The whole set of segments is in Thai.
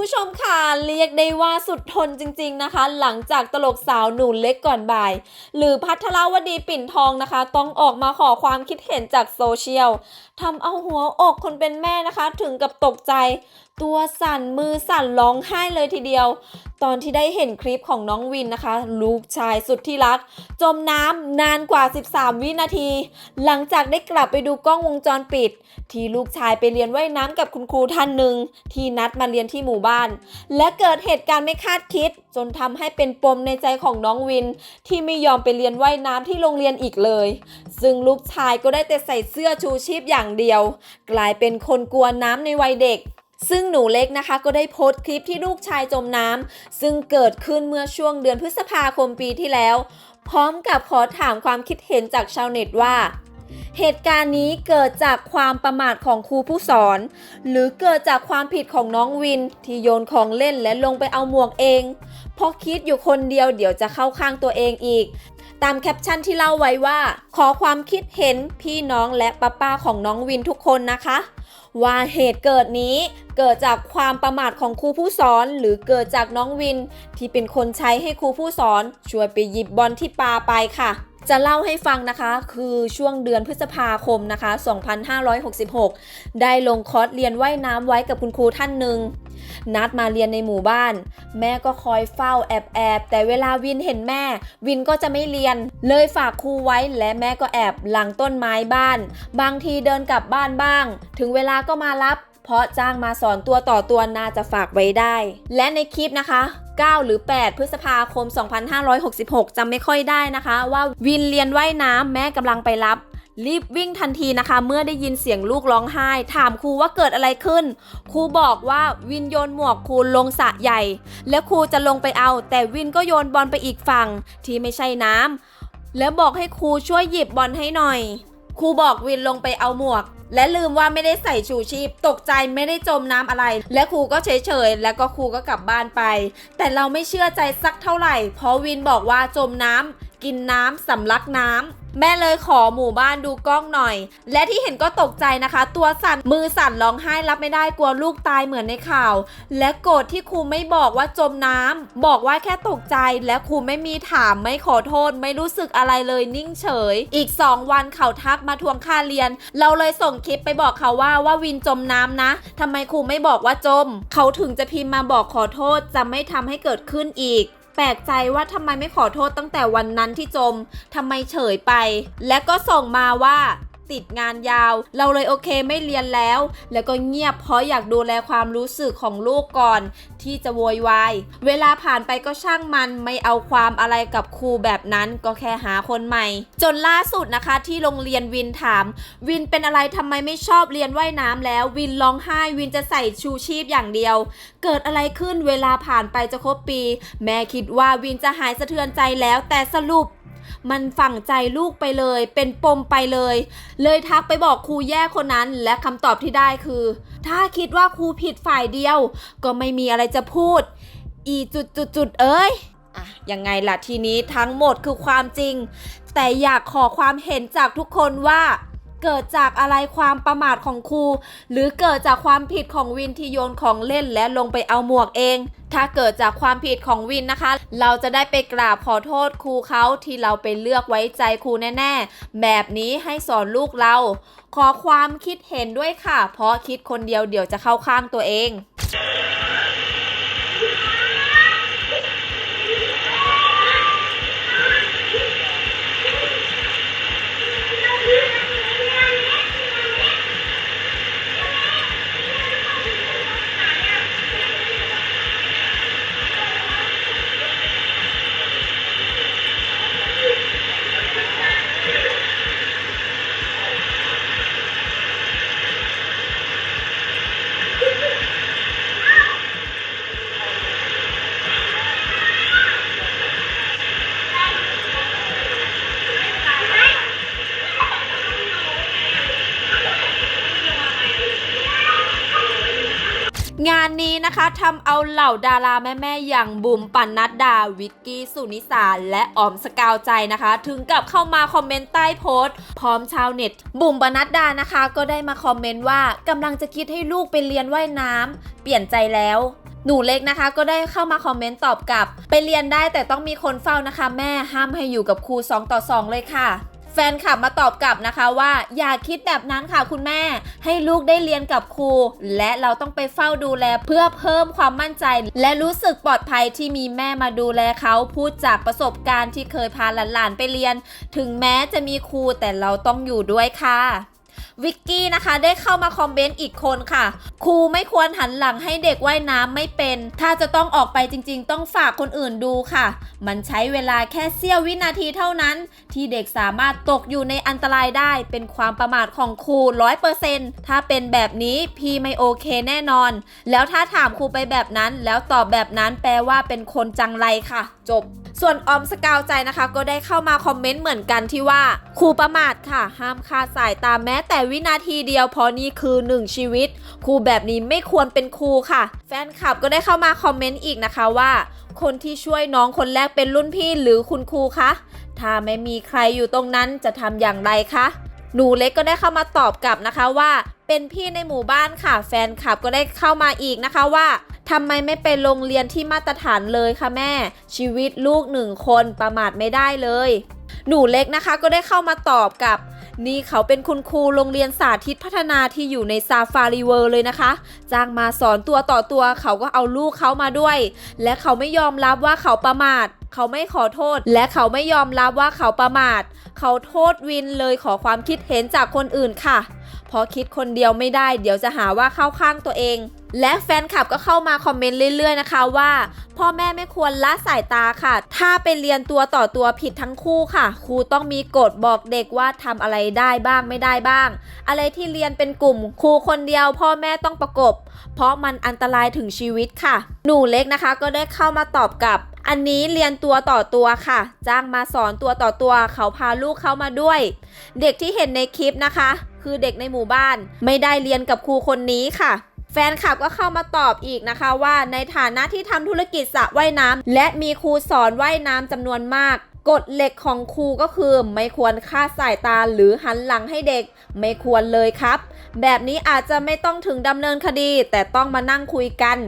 ผู้ชมค่ะเรียกได้ว่าสุดทนจริง ๆนะคะ หลังจากตลกสาวหนูเล็กก่อนบ่าย หรือพัทรวดีปิ่นทองนะคะ ต้องออกมาขอความคิดเห็นจากโซเชียลทำเอาหัวอกคนเป็นแม่นะคะ ถึงกับตกใจ ตัวสั่นมือสั่นร้องไห้เลยทีเดียว ตอนที่ได้เห็นคลิปของน้องวินนะคะ ลูกชายสุดที่รัก จมน้ำนานกว่า 13 วินาที หลังจากได้กลับไปดูกล้องวงจรปิด ที่ลูกชายไปเรียนว่ายน้ำกับคุณครูท่านหนึ่ง ที่นัดมาเรียนที่หมู่บ้าน และเกิดเหตุการณ์ไม่คาดคิด จนทำให้เป็นปมในใจของน้องวิน ที่ไม่ยอมไปเรียนว่ายน้ำที่โรงเรียนอีกเลย ซึ่งลูกชายก็ได้แต่ใส่เสื้อชูชีพอย่างเดียว กลายเป็นคนกลัวน้ำในวัยเด็ก ซึ่งหนูเล็กนะคะก็ได้โพสต์คลิปที่ลูกชายจมน้ำซึ่งเกิดขึ้นเมื่อช่วงเดือนพฤษภาคมปีที่แล้ว พร้อมกับขอถามความคิดเห็นจากชาวเน็ตว่า เหตุการณ์นี้เกิดจากความประมาทของครูผู้สอน หรือเกิดจากความผิดของน้องวิน ที่โยนของเล่นและลงไปเอาหมวกเอง เพราะคิดอยู่คนเดียวเดี๋ยวจะเข้าข้างตัวเองอีกตามแคปชั่นที่เล่าไว้ว่า ขอความคิดเห็นพี่น้องและป้าป้าของน้องวินทุกคนนะคะ ว่าเหตุเกิดนี้เกิดจากความประมาทของครูผู้สอน หรือเกิดจากน้องวิน ที่เป็นคนใช้ให้ครูผู้สอน ช่วยไปหยิบบอลที่ปาไปค่ะจะเล่าให้ฟังนะคะ คือช่วงเดือนพฤษภาคมนะคะ 2566 ได้ลงคอร์สเรียนว่ายน้ำไว้กับคุณครูท่านหนึ่ง นัดมาเรียนในหมู่บ้าน แม่ก็คอยเฝ้าแอบแอบแต่เวลาวินเห็นแม่ วินก็จะไม่เรียน เลยฝากครูไว้และแม่ก็แอบหลังต้นไม้บ้าน บางทีเดินกลับบ้านบ้าง ถึงเวลาก็มารับ เพราะจ้างมาสอนตัวต่อตัวน่าจะฝากไว้ได้ และในคลิปนะคะ9 หรือ 8 พฤษภาคม 2566จำไม่ค่อยได้นะคะ ว่าวินเรียนว่ายน้ำแม่กำลังไปรับ รีบวิ่งทันทีนะคะ เมื่อได้ยินเสียงลูกร้องไห้ ถามครูว่าเกิดอะไรขึ้น ครูบอกว่าวินโยนหมวกครูลงสระใหญ่ และครูจะลงไปเอา แต่วินก็โยนบอลไปอีกฝั่ง ที่ไม่ใช่น้ำแล้วบอกให้ครูช่วยหยิบบอลให้หน่อย ครูบอกวินลงไปเอาหมวก และลืมว่าไม่ได้ใส่ชูชีพ ตกใจไม่ได้จมน้ำอะไร และครูก็เฉยๆแล้วก็ครูก็กลับบ้านไป แต่เราไม่เชื่อใจสักเท่าไหร่ เพราะวินบอกว่าจมน้ำ กินน้ำสำลักน้ำแม่เลยขอหมู่บ้านดูกล้องหน่อย และที่เห็นก็ตกใจนะคะ ตัวสั่นมือสั่นร้องไห้รับไม่ได้กลัวลูกตายเหมือนในข่าว และโกรธที่ครูไม่บอกว่าจมน้ำบอกว่าแค่ตกใจและครูไม่มีถามไม่ขอโทษ ไม่รู้สึกอะไรเลยนิ่งเฉย อีก 2 วันเขาทักมาทวงค่าเรียน เราเลยส่งคลิปไปบอกเขาว่าว่าวินจมน้ำนะทำไมครูไม่บอกว่าจม เขาถึงจะพิมพ์มาบอกขอโทษจะไม่ทำให้เกิดขึ้นอีก แปลกใจว่าทำไมไม่ขอโทษตั้งแต่วันนั้นที่จมทำไมเฉยไป และก็ส่งมาว่า ติดงานยาว เราเลยโอเคไม่เรียนแล้ว แล้วก็เงียบเพราะอยากดูแลความรู้สึกของลูกก่อน ที่จะโวยวาย เวลาผ่านไปก็ช่างมันไม่เอาความอะไรกับครูแบบนั้นก็แค่หาคนใหม่ จนล่าสุดนะคะที่โรงเรียนวินถาม วินเป็นอะไรทำไมไม่ชอบเรียนว่ายน้ำแล้ว วินร้องไห้วินจะใส่ชูชีพอย่างเดียว เกิดอะไรขึ้นเวลาผ่านไปจะครบปี แม่คิดว่าวินจะหายสะเทือนใจแล้วแต่สรุป มันฝังใจลูกไปเลย เป็นปมไปเลย เลยทักไปบอกครูแย่คนนั้น และคำตอบที่ได้คือ ถ้าคิดว่าครูผิดฝ่ายเดียว ก็ไม่มีอะไรจะพูด อีจุดจุดจุดเอ้ยอะยังไงล่ะทีนี้ทั้งหมดคือความจริง แต่อยากขอความเห็นจากทุกคนว่าเกิดจากอะไรความประมาทของครู หรือเกิดจากความผิดของวินที่โยนของเล่นและลงไปเอาหมวกเอง ถ้าเกิดจากความผิดของวินนะคะ เราจะได้ไปกราบขอโทษครูเขาที่เราไปเลือกไว้ใจครูแน่ๆ แบบนี้ให้สอนลูกเรา ขอความคิดเห็นด้วยค่ะ เพราะคิดคนเดียวเดี๋ยวจะเข้าข้างตัวเองง นะคะทำเอาเหล่าดาราแม่ๆอย่างบุ๋มปันนัดดาวิกกี้สุนิสาและออมสกาวใจนะคะ ถึงกับเข้ามาคอมเมนต์ใต้โพสต์ พร้อมชาวเน็ต บุ๋มปนัดดานะคะ ก็ได้มาคอมเมนต์ว่ากำลังจะคิดให้ลูกไปเรียนว่ายน้ำเปลี่ยนใจแล้วหนูเล็กนะคะก็ได้เข้ามาคอมเมนต์ตอบกลับ ไปเรียนได้แต่ต้องมีคนเฝ้านะคะ แม่ห้ามให้อยู่กับครู2ต่อ2เลยค่ะ แฟนคลับมาตอบกลับนะคะว่า อย่าคิดแบบนั้นค่ะคุณแม่ ให้ลูกได้เรียนกับครู และเราต้องไปเฝ้าดูแลเพื่อเพิ่มความมั่นใจ และรู้สึกปลอดภัยที่มีแม่มาดูแลเขาพูดจากประสบการณ์ที่เคยพาหลานๆไปเรียน ถึงแม้จะมีครูแต่เราต้องอยู่ด้วยค่ะ วิกกี้นะคะได้เข้ามาคอมเมนต์อีกคนค่ะ ครูไม่ควรหันหลังให้เด็กว่ายน้ำไม่เป็น ถ้าจะต้องออกไปจริงๆ ต้องฝากคนอื่นดูค่ะ มันใช้เวลาแค่เสี้ยววินาทีเท่านั้น ที่เด็กสามารถตกอยู่ในอันตรายได้ เป็นความประมาทของครูร้อยเปอร์เซ็นต์ถ้าเป็นแบบนี้พี่ไม่โอเคแน่นอน แล้วถ้าถามครูไปแบบนั้น แล้วตอบแบบนั้นแปลว่าเป็นคนจังไรค่ะ จบ ส่วนออมสกาวใจนะคะ ก็ได้เข้ามาคอมเมนต์เหมือนกันที่ว่าครูประมาทค่ะ ห้ามคาดสายตาแม้แต่วินาทีเดียวเพราะนี่คือหนึ่งชีวิตครูแบบนี้ไม่ควรเป็นครูค่ะ แฟนคลับก็ได้เข้ามาคอมเมนต์อีกนะคะว่า คนที่ช่วยน้องคนแรกเป็นรุ่นพี่หรือคุณครูคะถ้าไม่มีใครอยู่ตรงนั้นจะทำอย่างไรคะหนูเล็กก็ได้เข้ามาตอบกลับนะคะว่า เป็นพี่ในหมู่บ้านค่ะ แฟนคลับก็ได้เข้ามาอีกนะคะว่า ทำไมไม่ไปโรงเรียนที่มาตรฐานเลยคะแม่ ชีวิตลูกหนึ่งคนประมาทไม่ได้เลย หนูเล็กนะคะก็ได้เข้ามาตอบกับนี่เขาเป็นคุณครูโรงเรียนสาธิตพัฒนาที่อยู่ในซาฟารีเวิร์เลยนะคะ จ้างมาสอนตัวต่อตัวเขาก็เอาลูกเขามาด้วย และเขาไม่ยอมรับว่าเขาประมาท เขาไม่ขอโทษ และเขาไม่ยอมรับว่าเขาประมาท เขาโทษวินเลยขอความคิดเห็นจากคนอื่นค่ะ เพราะคิดคนเดียวไม่ได้ เดี๋ยวจะหาว่าเข้าข้างตัวเอง และแฟนคลับก็เข้ามาคอมเมนต์เรื่อยๆนะคะว่า พ่อแม่ไม่ควรละสายตาค่ะ ถ้าไปเรียนตัวต่อตัวผิดทั้งคู่ค่ะ ครูต้องมีกฎบอกเด็กว่าทำอะไรได้บ้างไม่ได้บ้าง อะไรที่เรียนเป็นกลุ่ม ครูคนเดียว พ่อแม่ต้องประกบ เพราะมันอันตรายถึงชีวิตค่ะ หนูเล็กนะคะก็ได้เข้ามาตอบกลับอันนี้เรียนตัวต่อตัวค่ะ จ้างมาสอนตัวต่อตัว เขาพาลูกเขามาด้วย เด็กที่เห็นในคลิปนะคะ คือเด็กในหมู่บ้าน ไม่ได้เรียนกับครูคนนี้ค่ะแฟนคลับก็เข้ามาตอบอีกนะคะว่าในฐานะที่ทำธุรกิจสระว่ายน้ำและมีครูสอนว่ายน้ำจำนวนมากกฎเหล็กของครูก็คือไม่ควรคาดสายตาหรือหันหลังให้เด็ก ไม่ควรเลยครับ แบบนี้อาจจะไม่ต้องถึงดำเนินคดี แต่ต้องมานั่งคุยกัน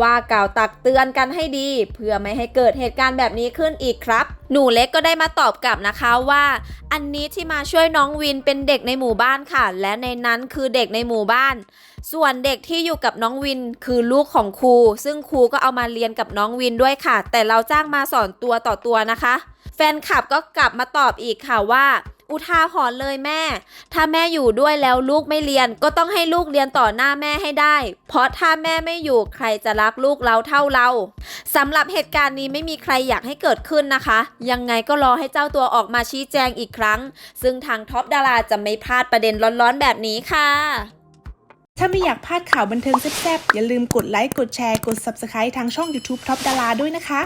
ว่ากล่าวตักเตือนกันให้ดี เพื่อไม่ให้เกิดเหตุการณ์แบบนี้ขึ้นอีกครับ หนูเล็กก็ได้มาตอบกลับนะคะว่า อันนี้ที่มาช่วยน้องวินเป็นเด็กในหมู่บ้านค่ะ และในนั้นคือเด็กในหมู่บ้าน ส่วนเด็กที่อยู่กับน้องวินคือลูกของครู ซึ่งครูก็เอามาเรียนกับน้องวินด้วยค่ะ แต่เราจ้างมาสอนตัวต่อตัวนะคะ แฟนคลับก็กลับมาตอบอีกค่ะว่า อุทาหรณ์เลยแม่ ถ้าแม่อยู่ด้วยแล้วลูกไม่เรียน ก็ต้องให้ลูกเรียนต่อหน้าแม่ให้ได้ เพราะถ้าแม่ไม่อยู่ใครจะรักลูกเราเท่าเราสำหรับเหตุการณ์นี้ไม่มีใครอยากให้เกิดขึ้นนะคะ ยังไงก็รอให้เจ้าตัวออกมาชี้แจงอีกครั้ง ซึ่งทางท็อปดาราจะไม่พลาดประเด็นร้อนๆแบบนี้ค่ะถ้าไม่อยากพลาดข่าวบันเทิงแซ่บๆ อย่าลืมกดไลค์ กดแชร์ กด Subscribe ทางช่อง YouTube Top ดาราด้วยนะคะ